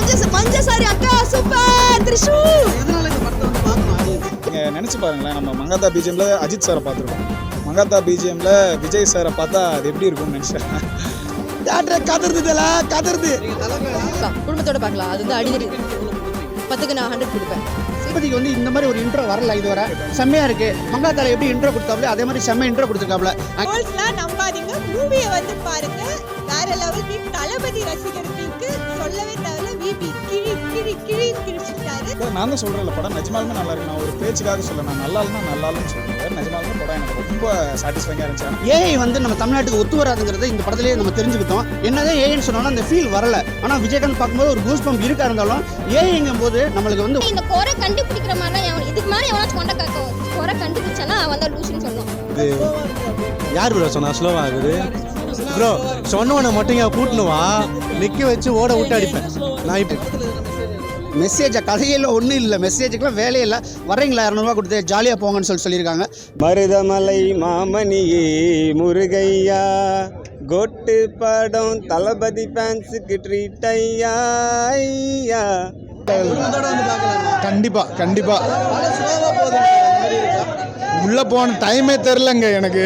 மஞ்ச மஞ்ச சாரி அக்கா சூப்பர்! திரிஷு! எதனால இந்த படத்தை வந்து பார்க்கணும் audience? நீங்கள் நினச்சி பாருங்களேன் நம்ம மங்காத்தா பிஜிஎம்ல அஜித் சாரை பார்த்துருக்கோம். மங்காத்தா பிஜிஎம்ல விஜய் சாரை பார்த்தா அது எப்படி இருக்கும்னு நினச்சேன். தேட்டரை கதறுது தல கதறுது. குடும்பத்தோட பார்க்கலாம். அது வந்து அடிக்கடி பத்துக்கு நான் ஹண்ட்ரட் கொடுப்பேன். திருப்பதிக்கு வந்து இந்த மாதிரி ஒரு இன்ட்ரோ வரல இதுவரை. செம்மையா இருக்கு. மங்காத்தால எப்படி இன்ட்ரோ கொடுத்தாப்ல அதே மாதிரி செம்ம இன்ட்ரோ கொடுத்துருக்காப்ல. நம்பாதீங்க. மூவியை வந்து பாருங்க. வேற லெவல் தளபதி ரசிகர்களுக்கு சொல்லவே தேவையில்ல விபி கிழி கிழி கிழி கிழிச்சிட்டாரு. நான் தான் சொல்கிறேன்ல படம் நிஜமாலுமே நல்லா இருக்கு. நான் ஒரு பேச்சுக்காக சொல்ல நான் நல்லா இல்லைனா நல்லா இல்லைன்னு சொல்லுவேன் நிஜமாலுமே படம் எனக்கு ரொம்ப சாட்டிஸ்ஃபைங்காக இருந்துச்சு. ஏஐ வந்து நம்ம தமிழ்நாட்டுக்கு ஒத்து வராதுங்கிறத இந்த படத்திலேயே நம்ம தெரிஞ்சுக்கிட்டோம். என்னதான் ஏஐன்னு சொன்னாலும் அந்த ஃபீல் வரல. ஆனா விஜயகாந்த் பார்க்கும்போது ஒரு கூஸ் பம்ப் இருக்கா இருந்தாலும் ஏஐங்கும் போது நம்மளுக்கு வந்து இந்த குறை கண்டுபிடிக்கிற மாதிரிலாம் இதுக்கு மேலே எவனாச்சும் கொண்ட காக்கும் குறை கண்டுபிடிச்சானா அவன் தான் லூசுன்னு சொல்லணும் யார் ப்ரோ சொன்னா ஸ்லோவா ஆகுது? ப்ரோ சொன்னவனை மட்டும் இங்கே கூட்டணுவா நிற்க வச்சு ஓட விட்டு அடிப்பேன். நான் இப்போ மெசேஜை கதையில் ஒன்றும் இல்லை. மெசேஜுக்குலாம் வேலையே இல்லை. வர்றீங்களா இரநூறுவா கொடுத்து ஜாலியாக போங்கன்னு சொல்லி சொல்லியிருக்காங்க. மருதமலை மாமணியே முருகையா கொட்டு படம் தளபதி ஃபேன்ஸுக்கு ட்ரீட் ஐயா ஐயா. கண்டிப்பாக கண்டிப்பாக உள்ளே போன டைமே தெரிலங்க எனக்கு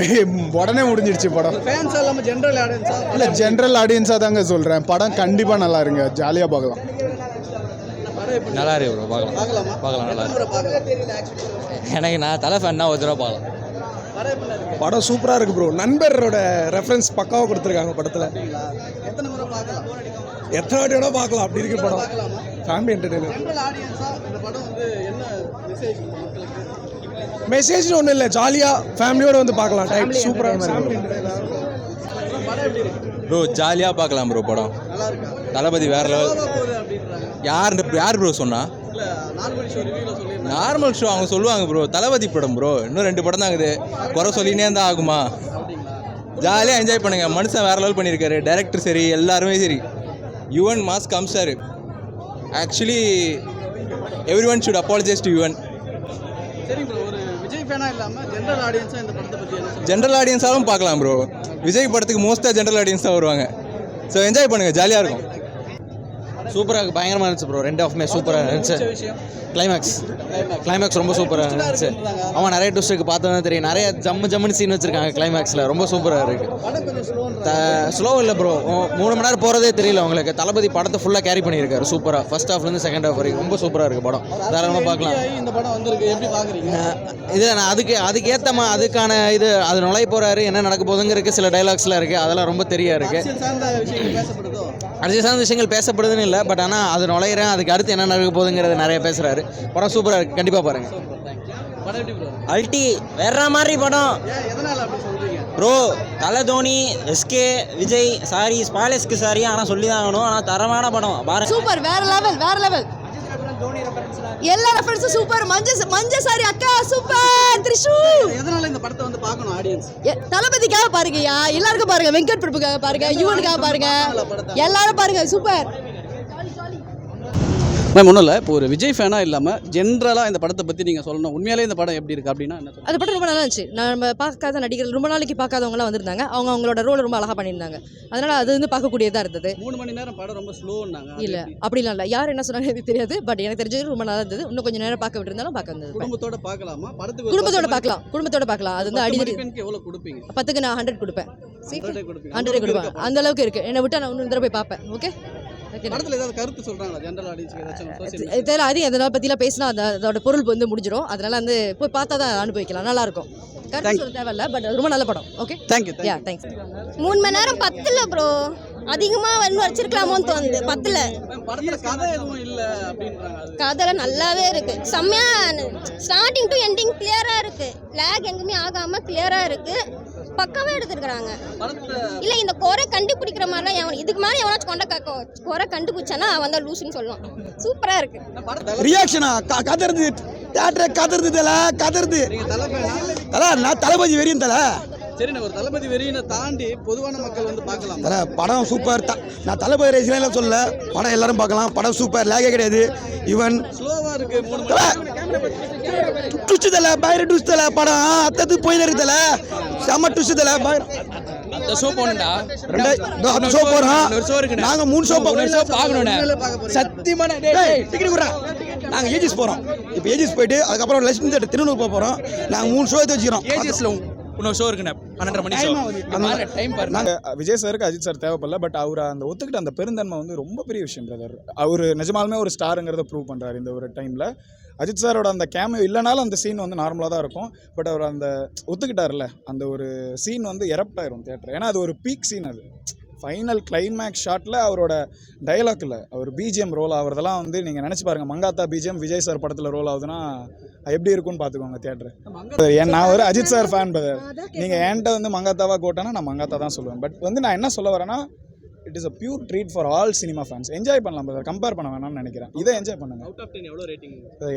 உடனே முடிஞ்சிடுச்சு படம். ஃபேன்ஸ் இல்லாமல் ஜென்ரல் ஆடியன்ஸா இல்லை ஜென்ரல் ஆடியன்ஸாக தாங்க சொல்கிறேன் படம் கண்டிப்பாக நல்லா இருங்க. ஜாலியாக பார்க்கலாம். நல்லா இருக்கு ப்ரோ பார்க்கலாம். பார்க்கலாமா? பார்க்கலாம் நல்லா இருக்கு. எனக்கு நான் தலை ஃபேன் ஒரு தடவை பார்க்கலாம். படம் சூப்பராக இருக்கு ப்ரோ நண்பரோட ரெஃபரன்ஸ் பக்காவாக கொடுத்துருக்காங்க படத்தில். எத்தனை முறை பார்க்கலாம்? எத்தனை வாட்டியோட பார்க்கலாம். அப்படி இருக்கு படம். ஃபேமிலி என்டர்டைனர் ஜென்ரல் ஆடியன்ஸா இந்த படம் வந்து என்ன மெசேஜ் மக்களுக்கு மெசேஜ் ஒன்றும் இல்லை. ஜாலியாக ஃபேமிலியோட வந்து பார்க்கலாம். டைம் சூப்பராக ப்ரோ ஜாலியாக பார்க்கலாம் ப்ரோ படம். நல்லா இருக்கா? தளபதி வேற லெவல் யார் யார் ப்ரோ சொன்னா? இல்ல நார்மல் ஷோ ரிவ்யூல சொல்லியிருந்தாங்க. நார்மல் ஷோ அவங்க சொல்லுவாங்க ப்ரோ தளபதி படம் ப்ரோ இன்னும் ரெண்டு படம் தான் இருக்குது. குறை சொல்லினே இருந்தால் ஆகுமா? ஜாலியாக என்ஜாய் பண்ணுங்க. மனுஷன் வேற லெவல் பண்ணியிருக்காரு. டேரக்டர் சரி எல்லாருமே சரி. Yuvan mass கம்சார் actually every one should apologize to Yuvan Vijay ஃபேனா இல்லாம ஜென்ரல் ஆடியன்ஸா இந்த படத்தை பத்தி என்ன சொல்லுங்க ஜென்ரல் ஆடியன்ஸாலும் பார்க்கலாம் ப்ரோ விஜய் படத்துக்கு மோஸ்ட்டாக ஜென்ரல் ஆடியன்ஸ் தான் வருவாங்க. ஸோ என்ஜாய் பண்ணுங்கள் ஜாலியாக இருக்கும். சூப்பராக பயங்கரமாக இருந்துச்சு ப்ரோ ரெண்டு ஆஃப்மே சூப்பராக இருந்துச்சு. விஷயம்? கிளைமேக்ஸ் கிளைமேக்ஸ் ரொம்ப சூப்பராக இருந்துச்சு. அவன் நிறைய ட்விஸ்ட் இருக்கு. பார்த்தா தெரியும். நிறைய ஜம்மு ஜம்முன்னு சீன் வச்சிருக்காங்க கிளைமேக்ஸில் ரொம்ப சூப்பராக இருக்கு. படம் கொஞ்சம் ஸ்லோன்ற ஸ்லோ இல்லை ப்ரோ மூணு மணி நேரம் போகிறதே தெரியல உங்களுக்கு. தளபதி படத்தை ஃபுல்லாக கேரி பண்ணியிருக்காரு. சூப்பராக ஃபர்ஸ்ட் ஹாஃப்லேருந்து செகண்ட் ஹாஃப் வரைக்கும். ரொம்ப சூப்பராக இருக்கு படம். தாராளமாக பார்க்கலாம். இந்த படம் வந்திருக்கு. எப்படி பாக்குறீங்க? இது நான் அதுக்கு அதுக்கு ஏற்ற மா அதுக்கான இது அது நுழைய போகிறாரு என்ன நடக்க போகுதுங்கிறதுக்கு சில டைலாக்ஸ்லாம் இருக்குது அதெல்லாம் ரொம்ப தெரியா இருக்கு. அரசியல் சார்ந்த விஷயங்கள் பேசப்படுதுன்னு இல்லை பட் ஆனால் அது நுழையிறேன் அதுக்கு அடுத்து என்ன நடக்க போகுதுங்கிறது நிறைய பேசுகிறாரு படம் சூப்பராக இருக்குது கண்டிப்பாக பாருங்கள் அல்டி வேற மாதிரி படம். ஏன் எதனால அப்படி சொல்றீங்க? ப்ரோ தலை தோனி எஸ்கே விஜய் சாரி ஸ்பாலஸ்க்கு சாரி ஆனால் சொல்லி தான் ஆகணும். ஆனால் தரமான படம் பாருங்க. சூப்பர் வேற லெவல் வேற லெவல் எல்லா ரெஃபரன்ஸும் சூப்பர் மஞ்ச மஞ்ச சாரி அக்கா சூப்பர் திரிஷு. எதனால இந்த படத்தை வந்து பார்க்கணும் ஆடியன்ஸ் தளபதிக்காக பாருங்கய்யா. எல்லாருக்கும் பாருங்க. வெங்கட் பிரபுக்காக பாருங்க. யுவனுக்காக பாருங்க. எல்லாரும் பாருங்க. சூப்பர் மேம் ஒன்றும் இல்லை. இப்போ ஒரு விஜய் ஃபேனாக இல்லாமல் ஜென்ரலாக இந்த படத்தை பற்றி நீங்கள் சொல்லணும். உண்மையாலே இந்த படம் எப்படி இருக்குது அப்படின்னா என்ன அது படம் ரொம்ப நல்லா இருந்துச்சு. நம்ம பார்க்காத நடிகர்கள் ரொம்ப நாளைக்கு பார்க்காதவங்களாம் வந்திருந்தாங்க. அவங்க அவங்களோட ரோல் ரொம்ப அழகாக பண்ணியிருந்தாங்க. அதனால அது வந்து பார்க்கக்கூடியதாக இருந்தது. மூணு மணி நேரம் படம் ரொம்ப ஸ்லோன்னாங்க இல்ல அப்படிலாம் இல்லை. யார் என்ன சொன்னாங்க எனக்கு தெரியாது. பட் எனக்கு தெரிஞ்சது ரொம்ப நல்லா இருந்தது. இன்னும் கொஞ்சம் நேரம் பார்க்க விட்டுருந்தாலும் பார்க்க வந்தது. குடும்பத்தோட பார்க்கலாமா? படத்துக்கு குடும்பத்தோட பார்க்கலாம். குடும்பத்தோட பார்க்கலாம். அது வந்து மதிப்பெண்க்கு எவ்வளோ கொடுப்பீங்க? பத்துக்கு நான் ஹண்ட்ரட் கொடுப்பேன். ஹண்ட்ரட் கொடுப்பேன் அந்த அளவுக்கு இருக்கு. என்னை விட்டா நான் தடவை போய் பார்ப்பேன். ஓகே படத்தில் ஏதாவது கருத்து சொல்கிறாங்களா ஜென்ரல் ஏதாச்சும் அது பற்றிலாம் பேசினா அந்த அதோட பொருள் வந்து முடிஞ்சிடும் அதனால வந்து போய் பார்த்தா தான் அனுபவிக்கலாம். நல்லா இருக்கும் கருத்து சொல்ல தேவையில்ல பட் ரொம்ப நல்ல படம். ஓகே thank யா தேங்க்ஸ் மூணு மணி நேரம் பத்தில் ப்ரோ அதிகமாக வந்து வச்சிருக்கலாமோன்னு தோணுது பத்தில். கதைலாம் நல்லாவே இருக்கு. செம்மையா ஸ்டார்டிங் டு எண்டிங் கிளியரா இருக்கு. லேக் எங்குமே ஆகாம கிளியரா இருக்கு. பக்காவா எடுத்துருக்காங்க படத்துல இல்ல இந்த குறை கண்டுபிடிக்கிற மாதிரிலாம் எவன் இதுக்கு மேலே எவனாச்சும் கொண்ட குறை கண்டுபிடிச்சானா அவன் தான் லூசுன்னு சொல்லலாம் சூப்பரா இருக்கு. ரியாக்ஷனா கதறுது. தேட்டரை கதறுது தல கதறுது. தலை நான் தளபதி வெறியும் தல. சரி நான் ஒரு தளபதி வெறியினை தாண்டி பொதுவான மக்கள் வந்து பார்க்கலாம். தல படம் சூப்பர். த நான் தளபதி ரசிகலாம் சொல்ல படம் எல்லாரும் பார்க்கலாம். படம் சூப்பர். லேகே கிடையாது. ஈவன் ஸ்லோவா இருக்கு. மூணு தல டுச்சு தல பயர டுச்சு தல படம் அத்தத்து போயின்னு இருக்கு தல செம்ம டுச்சு தல பயர இந்த ஷோ ரெண்டாயிரம் அந்த ஷோ போறோம் நாங்க மூணு ஷோ ஒரு ஷோ டேய் டிக்கெட் குடுறா நாங்க ஏஜிஸ் போறோம். இப்போ ஏஜிஸ் போயிட்டு அதுக்கப்புறம் லட்சுமி தேட்டர் திருநூறு போக போறோம். நாங்க மூணு ஷோ எடுத்து வச்சுக்கிறோம். ஏஜிஎஸ்ல இன்னொரு ஷோ இருக்குண்ணே. பன்னெண்டரை மணி ஷோ டைம் பாருங்க விஜய் சாருக்கு அஜித் சார் தேவைப்படல பட் அவர் அந்த ஒத்துக்கிட்ட அந்த பெருந்தன்மை வந்து ரொம்ப பெரிய விஷயம் பிரதர் அவர் நிஜமாலுமே ஒரு ஸ்டாருங்கிறத ப்ரூவ் பண்ணுறாரு இந்த ஒரு டைமில் அஜித் சாரோட அந்த கேமியோ இல்லைனாலும் அந்த சீன் வந்து நார்மலாக தான் இருக்கும். பட் அவர் அந்த ஒத்துக்கிட்டார்ல அந்த ஒரு சீன் வந்து எரப்ட் ஆயிரும் தேட்டர் ஏன்னா அது ஒரு பீக் சீன் அது. ஃபைனல் கிளைமேக்ஸ் ஷாட்டில் அவரோட டயலாக் இல்லை அவர் பிஜிஎம் ரோல் ஆகுறதெல்லாம் வந்து நீங்கள் நினச்சி பாருங்கள் மங்காத்தா பிஜிஎம் விஜய் சார் படத்தில் ரோல் ஆகுதுன்னா அது எப்படி இருக்கும்னு பார்த்துக்கோங்க தேட்டர் ஏன் நான் ஒரு அஜித் சார் ஃபேன் பிரதர் நீங்கள் என்கிட்ட வந்து மங்காத்தாவா கோட்டானா நான் மங்காத்தா தான் சொல்லுவேன். பட் வந்து நான் என்ன சொல்ல வரேன்னா it is a pure treat for all cinema fans enjoy பண்ணலாம் பிரதர் கம்பேர் பண்ண வேணாம்னு நினைக்கிறேன். இதை என்ஜாய் பண்ணுங்க.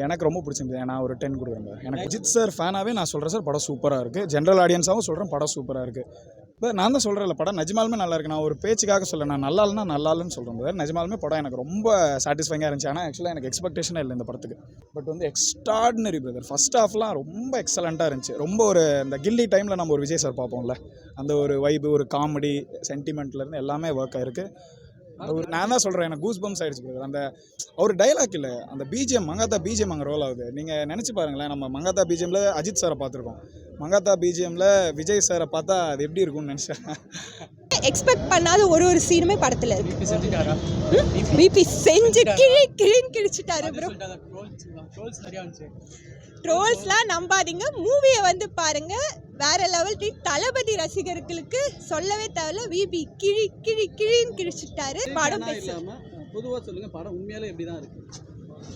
எனக்கு ரொம்ப பிடிச்சிருந்தது. நான் ஒரு டென் கொடுக்குறேன். எனக்கு அஜித் சார் ஃபேனாகவே நான் சொல்கிறேன் சார் படம் சூப்பராக இருக்குது ஜென்ரல் ஆடியன்ஸாகவும் சொல்கிறேன் படம் சூப்பராக இருக்குது நான் தான் சொல்கிறேன்ல படம் நிஜமாலுமே நல்லா இருக்கு. நான் ஒரு பேச்சுக்காக சொல்ல நான் நல்லா இல்லைனா நல்லா இல்லைன்னு சொல்கிறேன் நிஜமாலுமே படம் எனக்கு ரொம்ப சாட்டிஸ்ஃபைங்காக இருந்துச்சு. ஆனால் ஆக்சுவலாக எனக்கு எக்ஸ்பெக்டேஷனே இல்லை இந்த படத்துக்கு. பட் வந்து எக்ஸ்ட்ராடினரி பிரதர் ஃபர்ஸ்ட் ஹாஃப்லாம் ரொம்ப எக்ஸலண்ட்டாக இருந்துச்சு. ரொம்ப ஒரு இந்த கில்லி டைமில் நம்ம ஒரு விஜய் சார் பார்ப்போம்ல. அந்த ஒரு வைபு ஒரு காமெடி சென்டிமெண்ட்லேருந்து எல்லாமே ஒர்க் ஆயிருக்கு. ஒரு நான் தான் சொல்கிறேன் எனக்கு கூஸ் பம்ஸ் ஆயிடுச்சு அந்த அவர் டைலாக் இல்லை. அந்த பிஜிஎம் மங்காத்தா பிஜிஎம் அங்கே ரோல் ஆகுது. நீங்கள் நினச்சி பாருங்களேன் நம்ம மங்காத்தா பிஜிஎம்ல அஜித் சாரை பார்த்துருக்கோம். மங்காத்தா பிஜிஎம்ல விஜய் சாரை பார்த்தா அது எப்படி இருக்கும்னு நினச்சேன். எக்ஸ்பெக்ட் பண்ணாத ஒரு ஒரு சீனுமே படத்துல இருக்கு. பிபி செஞ்சு கிழி கிழின்னு கிழிச்சிட்டாரு ப்ரோ ட்ரோல்ஸ்லாம் நம்பாதீங்க. மூவியை வந்து பாருங்க. வேற லெவல் ட்ரீட் தளபதி ரசிகர்களுக்கு சொல்லவே தேவையில்ல. விபி கிழி கிழி கிழின்னு கிழிச்சிட்டாரு. படம் பேச. இல்லாம பொதுவா சொல்லுங்க படம் உண்மையாலே எப்படி தான் இருக்கு?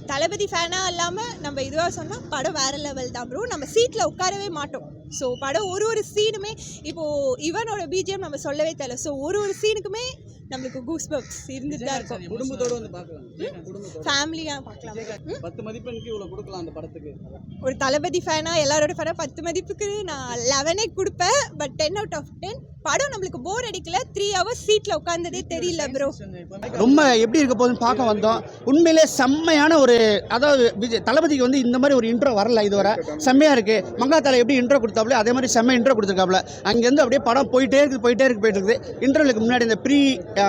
தளபதி ஃபேனாக இல்லாமல் நம்ம இதுவாக சொன்னால் படம் வேறு லெவல் தான் ப்ரோ நம்ம சீட்டில் உட்காரவே மாட்டோம். ஸோ படம் ஒரு ஒரு சீனுமே இப்போது இவனோட பிஜிஎம் நம்ம சொல்லவே தேவை ஸோ ஒரு ஒரு சீனுக்குமே நம்மளுக்கு கூஸ் பப்ஸ் இருந்துட்டு தான் இருக்கும் குடும்பத்தோட வந்து பார்க்கலாம். ஃபேமிலியாக பார்க்கலாம்? பத்து மதிப்பெண்க்கு இவ்வளவு கொடுக்கலாம் அந்த படத்துக்கு. ஒரு தளபதி ஃபேனாக எல்லாரோட ஃபேனாக பத்து மதிப்புக்கு நான் லெவனே கொடுப்பேன். But ten out of ten படம் நம்மளுக்கு போர் அடிக்கல. த்ரீ ஹவர்ஸ் சீட்டில் உட்காந்ததே தெரியல ப்ரோ ரொம்ப எப்படி இருக்க போகுதுன்னு பார்க்க வந்தோம். உண்மையிலே செம்மையான ஒரு அதாவது விஜய் தளபதிக்கு வந்து இந்த மாதிரி ஒரு இன்ட்ரோ வரல இதுவரை. செம்மையாக இருக்குது மங்காத்தால எப்படி இன்ட்ரோ கொடுத்தாப்புல அதே மாதிரி செம்ம இன்ட்ரோ கொடுத்துருக்காப்புல. அங்கேருந்து அப்படியே படம் போயிட்டே இருக்குது போயிட்டே இருக்கு போயிட்டு இருக்குது. இன்டர்வலுக்கு முன்னாடி இந்த ப்ரீ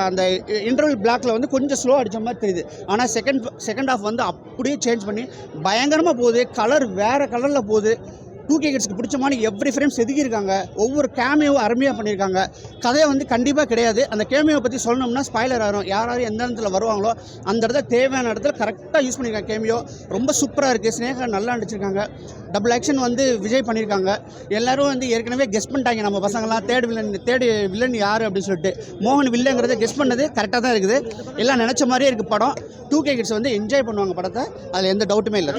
அந்த இன்டர்வல் பிளாக்ல வந்து கொஞ்சம் ஸ்லோ அடிச்ச மாதிரி தெரியுது. ஆனால் செகண்ட் செகண்ட் ஹாஃப் வந்து அப்படியே சேஞ்ச் பண்ணி பயங்கரமாக போகுது. கலர் வேறு கலரில் போகுது. டூ கே கிட்ஸ்க்கு பிடிச்ச மாதிரி எவ்ரி ஃப்ரேம் செதுக்கியிருக்காங்க. ஒவ்வொரு கேமியோவும் அருமையாக பண்ணியிருக்காங்க. கதையை வந்து கண்டிப்பாக கிடையாது. அந்த கேமியோவை பற்றி சொல்லணும்னா ஸ்பாய்லர் ஆகும் யார் யார் எந்த இடத்துல வருவாங்களோ அந்த இடத்துல தேவையான இடத்துல கரெக்டாக யூஸ் பண்ணியிருக்காங்க கேமியோ ரொம்ப சூப்பராக இருக்குது ஸ்னேகா நல்லா நடிச்சிருக்காங்க. டபுள் ஆக்ஷன் வந்து விஜய் பண்ணியிருக்காங்க. எல்லாரும் வந்து ஏற்கனவே கெஸ் பண்ணிட்டாங்க. நம்ம பசங்களாம் தேர்ட் வில்லன் தேர்ட் வில்லன் யார் அப்படின்னு சொல்லிட்டு. மோகன் வில்லங்கிறத கெஸ் பண்ணது கரெக்டாக தான் இருக்குது. எல்லாம் நினச்ச மாதிரியே இருக்குது படம். டூ கே கிட்ஸ் வந்து என்ஜாய் பண்ணுவாங்க படத்தை. அதில் எந்த டவுட்டுமே இல்லை.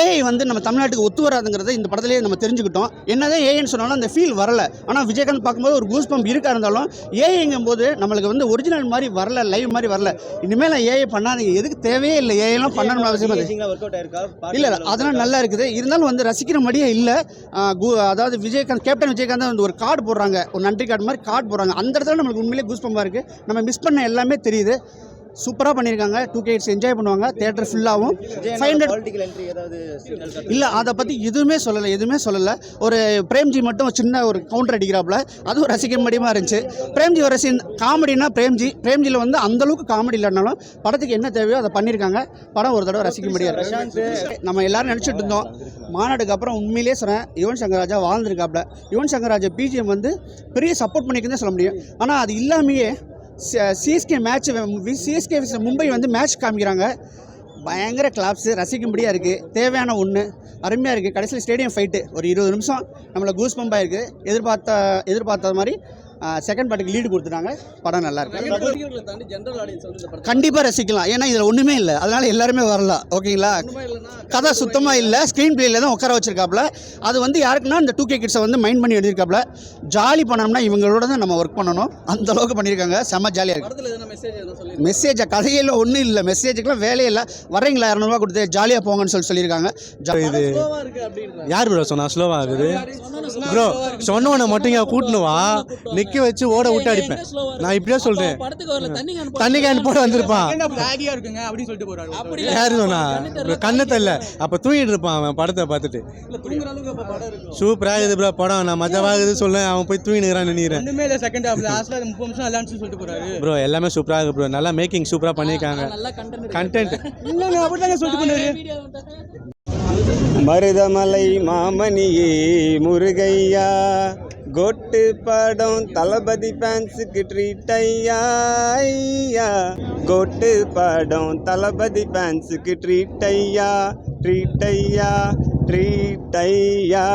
ஏஐ வந்து நம்ம தமிழ்நாட்டுக்கு ஒத்து வராதுங்கிறத இந்த படத்துலேயே நம்ம தெரிஞ்சுக்கிட்டோம். என்னதான் ஏஐன்னு சொன்னாலும் அந்த ஃபீல் வரல. ஆனால் விஜயகாந்த் பார்க்கும்போது ஒரு கூஸ் பம்ப் இருக்கா இருந்தாலும் ஏஐங்கும் போது நம்மளுக்கு வந்து ஒரிஜினல் மாதிரி வரல லைவ் மாதிரி வரல. இனிமேல் ஏஐ பண்ணாதீங்க. எதுக்கு தேவையே இல்லை. ஏஐலாம் பண்ணணும்னு அவசியம் இல்லை. இல்லை இல்லை அதெல்லாம் நல்லா இருக்குது. இருந்தாலும் வந்து ரசிக்கிற மாதிரியே இல்லை. அதாவது விஜயகாந்த் கேப்டன் விஜயகாந்த் வந்து ஒரு கார்டு போடுறாங்க. ஒரு நன்றி கார்டு மாதிரி கார்டு போடுறாங்க. அந்த இடத்துல நம்மளுக்கு உண்மையிலே கூஸ் பம்பாக இருக்குது நம்ம மிஸ் பண்ண எல்லாமே தெரியுது. சூப்பராக பண்ணியிருக்காங்க. டூ கேட்ஸ் என்ஜாய் பண்ணுவாங்க. தேட்டர் ஃபுல்லாகவும் ஃபைவ் ஹண்ட்ரட் இல்லை அதை பற்றி எதுவுமே சொல்லலை எதுவுமே சொல்லலை. ஒரு பிரேம்ஜி மட்டும் சின்ன ஒரு கவுண்டர் அடிக்கிறாப்புல. அதுவும் ரசிக்க முடியுமா இருந்துச்சு. பிரேம்ஜி ஒரு சீன் காமெடினா பிரேம்ஜி. பிரேம்ஜியில் வந்து அந்தளவுக்கு காமெடி இல்லைனாலும் படத்துக்கு என்ன தேவையோ அதை பண்ணியிருக்காங்க. படம் ஒரு தடவை ரசிக்க முடியாது. நம்ம எல்லாரும் நினச்சிட்டு இருந்தோம். மாநாடுக்கு அப்புறம் உண்மையிலேயே சொன்னேன் யுவன் சங்கர் ராஜா வாழ்ந்திருக்காப்புல. யுவன் சங்கர் ராஜா பிஜிஎம் வந்து பெரிய சப்போர்ட் பண்ணிக்கிறதே சொல்ல முடியும். ஆனால் அது இல்லாமையே சிஎஸ்கே மேட்ச் சிஎஸ்கே மும்பை வந்து மேட்ச் காமிக்கிறாங்க. பயங்கர கிளாப்ஸு ரசிக்கும்படியாக இருக்குது தேவையான ஒன்று அருமையாக இருக்குது கடைசியில் ஸ்டேடியம் ஃபைட்டு ஒரு இருபது நிமிஷம். நம்மளை கூஸ் பம்பாக இருக்குது எதிர்பார்த்த எதிர்பார்த்த மாதிரி செகண்ட் பார்ட்டுக்கு லீடு கொடுத்துட்டாங்க. படம் நல்லா இருக்கு. ரசிகர்களை தாண்டி ஜென்ரல் ஆடியன்ஸ் வந்து இந்த படத்தை கண்டிப்பாக ரசிக்கலாம். ஏன்னா இதில் ஒன்றுமே இல்லை. அதனால எல்லாருமே வரலாம் ஓகேங்களா? கதை சுத்தமாக இல்லை. ஸ்க்ரீன் பிளேல தான் உட்கார வச்சிருக்காப்புல அது வந்து யாருக்குன்னா இந்த டூ கே கிட்ஸை வந்து மைண்ட் பண்ணி எழுதியிருக்காப்புல ஜாலி பண்ணணும்னா இவங்களோட தான் நம்ம ஒர்க் பண்ணணும். அந்த அளவுக்கு பண்ணியிருக்காங்க. செம்ம ஜாலியாக இருக்கு. மெசேஜ் கதையில் ஒன்றும் இல்லை. மெசேஜுக்கெலாம் வேலையே இல்லை. வரீங்களா இரநூறுவா கொடுத்து ஜாலியாக போங்கன்னு சொல்லி சொல்லியிருக்காங்க. இது ஸ்லோவா இருக்கு அப்படின்றாங்க யார் ப்ரோ சொன்னா? ஸ்லோவா ஆகுது? ப்ரோ சொன்னவனை மட்டும் கூட்டணுவா நிற்க நிக்க வச்சு ஓட விட்டு அடிப்பேன். நான் இப்படியே சொல்றேன். தண்ணி கேன் போட வந்திருப்பான். இருக்குங்க? அப்படின்னு சொல்லிட்டு போறாரு யாரு சொன்னா? கண்ணு தெரியல அப்ப தூங்கிட்டு இருப்பான் அவன் படத்தை பார்த்துட்டு. சூப்பரா இருக்குது ப்ரோ படம். நான் மஜாவாகுது சொல்ல அவன் போய் தூங்கினுக்கிறான் நினைக்கிறேன். ப்ரோ எல்லாமே சூப்பரா இருக்கு ப்ரோ நல்லா மேக்கிங் சூப்பரா பண்ணியிருக்காங்க. கண்டென்ட் மருதமலை மாமணியே முருகையா. கொட்டு படம் தளபதி ஃபேன்ஸுக்கு ட்ரீட் ஐயா ஐயா. கொட்டு படம் தளபதி ஃபேன்ஸுக்கு ட்ரீட் ஐயா ட்ரீட் ஐயா ட்ரீட் ஐயா.